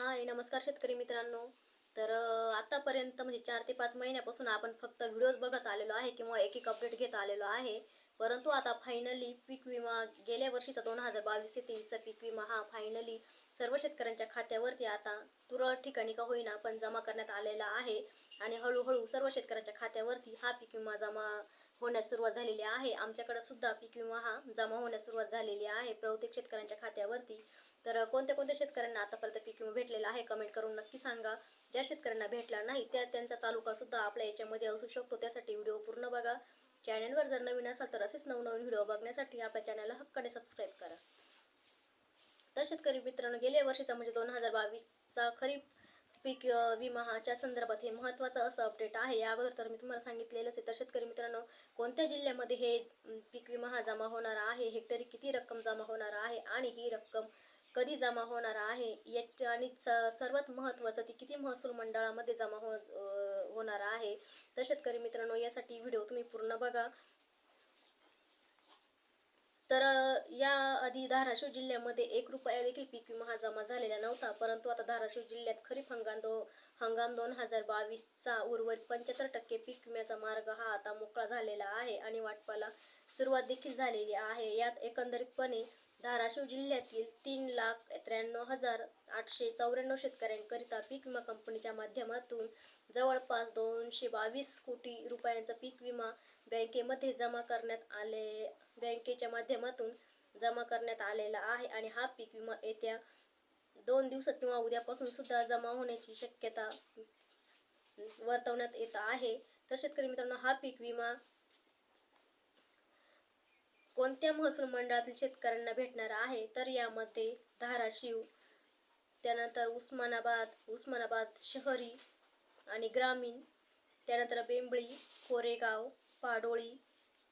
हाय नमस्कार शेतकरी मित्रांनो. तर आत्तापर्यंत आतापर्यंत म्हणजे चार ते पाच महिन्यापासून आपण फक्त व्हिडिओज बघत आलेलो आहे किंवा एक एक अपडेट घेत आलेलो आहे. परंतु आता फायनली पीक विमा गेल्या वर्षीचा दोन हजार बावीस ते तेवीसचा पीक विमा हा फायनली सर्व शेतकऱ्यांच्या खात्यावरती आता तुरळक ठिकाणी का होईना पण जमा करण्यात आलेला आहे. आणि हळूहळू सर्व शेतकऱ्यांच्या खात्यावरती हा पीक विमा जमा होण्यास सुरुवात झालेली आहे. आमच्याकडे सुद्धा पीक विमा हा जमा होण्यास सुरुवात झालेली आहे प्रत्येक शेतकऱ्यांच्या खात्यावरती. तर कोणत्या कोणत्या शेतकऱ्यांना आतापर्यंत पीक विमा भेटलेला आहे कमेंट करून नक्की सांगा. ज्या शेतकऱ्यांना भेटला नाही त्या त्यांचा तालुका सुद्धा आपल्या याच्यामध्ये असू शकतो. त्यासाठी व्हिडिओ पूर्ण बघा. चॅनलवर जर नवीन असाल तर असेच नवनवीन व्हिडिओ बघण्यासाठी आपल्या चॅनलला हक्काने सबस्क्राईब करा. तर शेतकरी मित्रांनो गेल्या वर्षीचा म्हणजे दोन हजार बावीसचा खरीप पीक विमाच्या संदर्भात हे महत्त्वाचं असं अपडेट आहे. या अगोदर तर मी तुम्हाला सांगितलेलंच आहे. तर शेतकरी मित्रांनो कोणत्या जिल्ह्यामध्ये हे पीक विमा हा जमा होणार आहे? हेक्टरी किती रक्कम जमा होणार आहे? आणि ही रक्कम कधी जमा होणार आहे याच्या आणि सर्वात महत्त्वाचं ती किती महसूल मंडळामध्ये जमा हो होणार आहे तर शेतकरी मित्रांनो यासाठी व्हिडिओ तुम्ही पूर्ण बघा. तर या आधी धाराशिव जिल्ह्यामध्ये एक रुपया देखील पीक विमा हा जमा झालेला नव्हता परंतु आता धाराशिव जिल्ह्यात खरीप हंगाम दो हंगाम दोन हजार बावीसचा उर्वरित पंच्याहत्तर टक्के पीक विम्याचा मार्ग हा आता मोकळा झालेला आहे आणि वाटपाला सुरुवात देखील झालेली आहे. यात एकंदरीतपणे धाराशिव जिल्ह्यातील तीन लाख त्र्याण्णव हजार आठशे चौऱ्याण्णव शेतकऱ्यांकरिता पीक विमा कंपनीच्या माध्यमातून जवळपास दोनशे बावीस कोटी रुपयांचा पीक विमा बँकेमध्ये जमा करण्यात आले बँकेच्या माध्यमातून जमा करण्यात आलेला आहे आणि हा पीक विमा येत्या दोन दिवसात किंवा उद्यापासून सुद्धा जमा होण्याची शक्यता वर्तवण्यात येत आहे. तर शेतकरी मित्रांनो हा पीक विमा कोणत्या महसूल मंडळातील शेतकऱ्यांना भेटणार आहे? तर यामध्ये धाराशिव त्यानंतर उस्मानाबाद उस्मानाबाद शहरी आणि ग्रामीण त्यानंतर बेंबळी कोरेगाव पाडोळी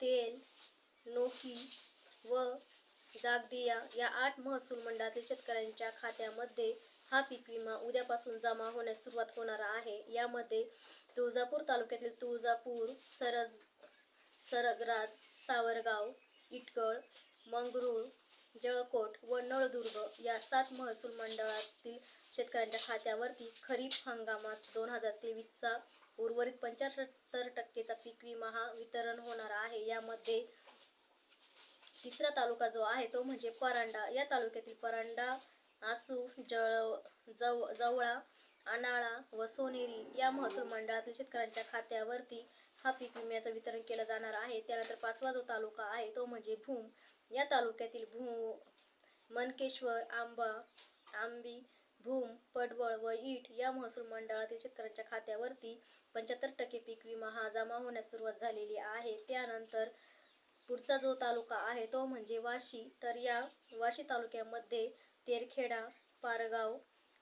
तेल नोकी व जागदिया या आठ महसूल मंडळातील शेतकऱ्यांच्या खात्यामध्ये हा पीक विमा उद्यापासून जमा होण्यास सुरुवात होणार आहे. यामध्ये तुळजापूर तालुक्यातील तुळजापूर सरज सरगराज सावरगाव इटकळ मंगरूळ जळकोट व नळदुर्ग या सात महसूल मंडळातील शेतकऱ्यांच्या खात्यावरती खरीप हंगामात दोन हजार तेवीसचा उर्वरित पंच्याहत्तर टक्केचा पीक विमा हा वितरण होणार आहे. यामध्ये तिसरा तालुका जो आहे तो म्हणजे परांडा. या तालुक्यातील परांडा आसू जळ जव जवळा अनाळा व सोनेरी या महसूल मंडळातील शेतकऱ्यांच्या खात्यावरती हा पीक विम्याचं वितरण केलं जाणार आहे. त्यानंतर पाचवा जो तालुका आहे तो म्हणजे भूम. या तालुक्यातील भू मनकेश्वर आंबा आंबी भूम पडवळ व ईट या महसूल मंडळातील शेतकऱ्यांच्या खात्यावरती पंच्याहत्तर टक्के पीक विमा हा जमा होण्यास सुरुवात झालेली आहे. त्यानंतर पुढचा जो तालुका आहे तो म्हणजे वाशी. तर या वाशी तालुक्यामध्ये तेरखेडा पारगाव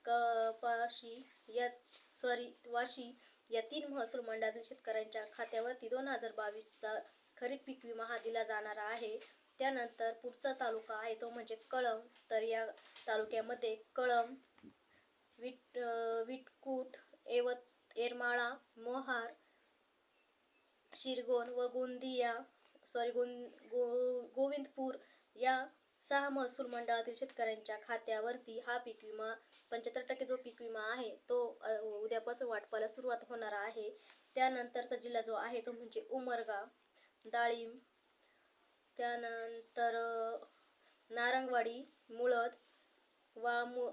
कपाशी या सॉरी वाशी या तीन महसूल मंडळातील शेतकऱ्यांच्या खात्यावरती दोन हजार बावीसचा खरीप पीक विमा हा दिला जाणार आहे. त्यानंतर पुढचा तालुका आहे तो म्हणजे कळम तर या तालुक्यामध्ये कळम विट विटकूट एवत एरमाळा मोहार शिरगोन व गोंदिया सॉरी गों गो गोविंदपूर या सहा महसूल मंडळातील शेतकऱ्यांच्या खात्यावरती हा पीक विमा पंच्याहत्तर टक्के जो पीक विमा आहे तो उद्यापासून वाटपाला सुरुवात होणार आहे. त्यानंतरचा जिल्हा जो आहे तो म्हणजे उमरगा डाळिंब त्यानंतर नारंगवाडी मुळद वामु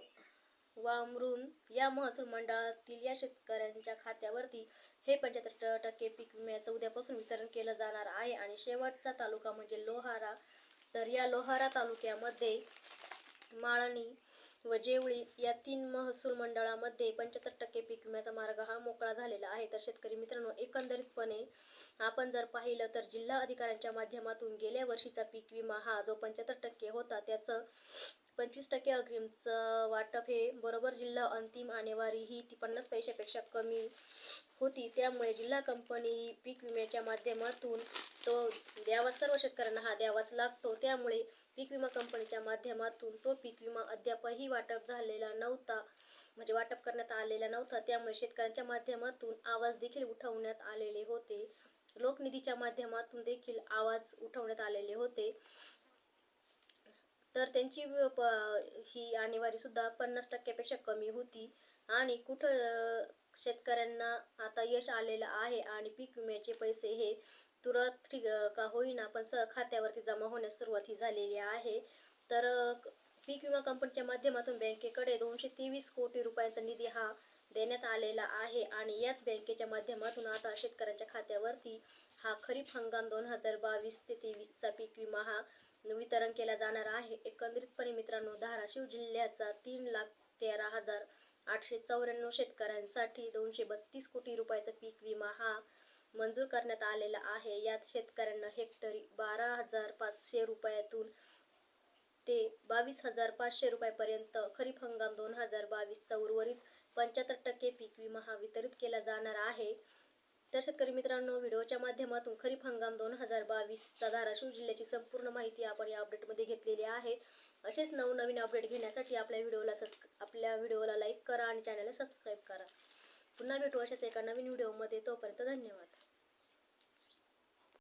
वामरून या महसूल मंडळातील या शेतकऱ्यांच्या खात्यावरती हे पंच्याहत्तर टक्के पीक विम्याचं उद्यापासून वितरण केलं जाणार आहे. आणि शेवटचा तालुका म्हणजे लोहारा तर या लोहारा तालुक्यामध्ये माळणी व जेवळी या तीन महसूल मंडळामध्ये पंच्याहत्तर टक्के पीक विम्याचा मार्ग हा मोकळा झालेला आहे. तर शेतकरी मित्रांनो एकंदरीतपणे आपण जर पाहिलं तर जिल्हा अधिकाऱ्यांच्या माध्यमातून गेल्या वर्षीचा पीक विमा हा जो पंच्याहत्तर टक्के होता त्याचं पंचवीस टक्के अग्रिमचं वाटप हे बरोबर जिल्हा अंतिम आणेवारी ही ती पन्नास पैशापेक्षा कमी होती. त्यामुळे जिल्हा कंपनी पीक विम्याच्या माध्यमातून तो द्यावा सर्व शेतकऱ्यांना हा द्यावाच लागतो. त्यामुळे पीक विमा कंपनीच्या माध्यमातून तो पीक विमा अद्यापही वाटप झालेला नव्हता म्हणजे वाटप करण्यात आलेला नव्हता. त्यामुळे शेतकऱ्यांच्या माध्यमातून आवाज देखील उठवण्यात आलेले होते. लोकनिधीच्या माध्यमातून देखील आवाज उठवण्यात आलेले होते. तर त्यांची प- ही आणेवारीसुद्धा पन्नास टक्क्यापेक्षा कमी होती. आणि कुठं शेतकऱ्यांना आता यश आलेलं आहे आणि पीक विम्याचे पैसे हे तुरंत ठीक का होईना पण स खात्यावरती जमा होण्यास सुरुवात ही झालेली आहे. तर पीक विमा कंपनीच्या माध्यमातून बँकेकडे दोनशे तेवीस कोटी रुपयांचा निधी हा देण्यात आलेला आहे. आणि याच बँकेच्या माध्यमातून आता शेतकऱ्यांच्या खात्यावरती हा खरीप हंगाम दोन हजार बावीस ते तेवीसचा पीक विमा हा वितरण केला जाणार आहे. एकंदरीतपणे मित्रांनो धाराशिव जिल्ह्याचा तीन लाख तेरा हजार आठशे चौऱ्याण्णव शेतकऱ्यांसाठी दोनशे बत्तीस कोटी रुपयाचा पीक विमा हा मंजूर करण्यात आलेला आहे. यात शेतकऱ्यांना हेक्टरी बारा हजार पाचशे रुपयातून ते बावीस हजार पाचशे रुपयापर्यंत खरीप हंगाम दोन हजार बावीसचा उर्वरित पंच्याहत्तर टक्के पीक विमा हा वितरित केला जाणार आहे. तर शेतकरी मित्रांनो व्हिडिओच्या माध्यमातून खरीप हंगाम दोन हजार बावीसचा धाराशिव जिल्ह्याची संपूर्ण माहिती आपण या अपडेटमध्ये घेतलेली आहे. असेच नवनवीन अपडेट घेण्यासाठी आपल्या व्हिडिओला सबस्क आपल्या व्हिडिओला लाईक करा आणि चॅनलला सबस्क्राईब करा. पुन्हा भेटू अशाच एका नवीन व्हिडिओमध्ये. तोपर्यंत धन्यवाद.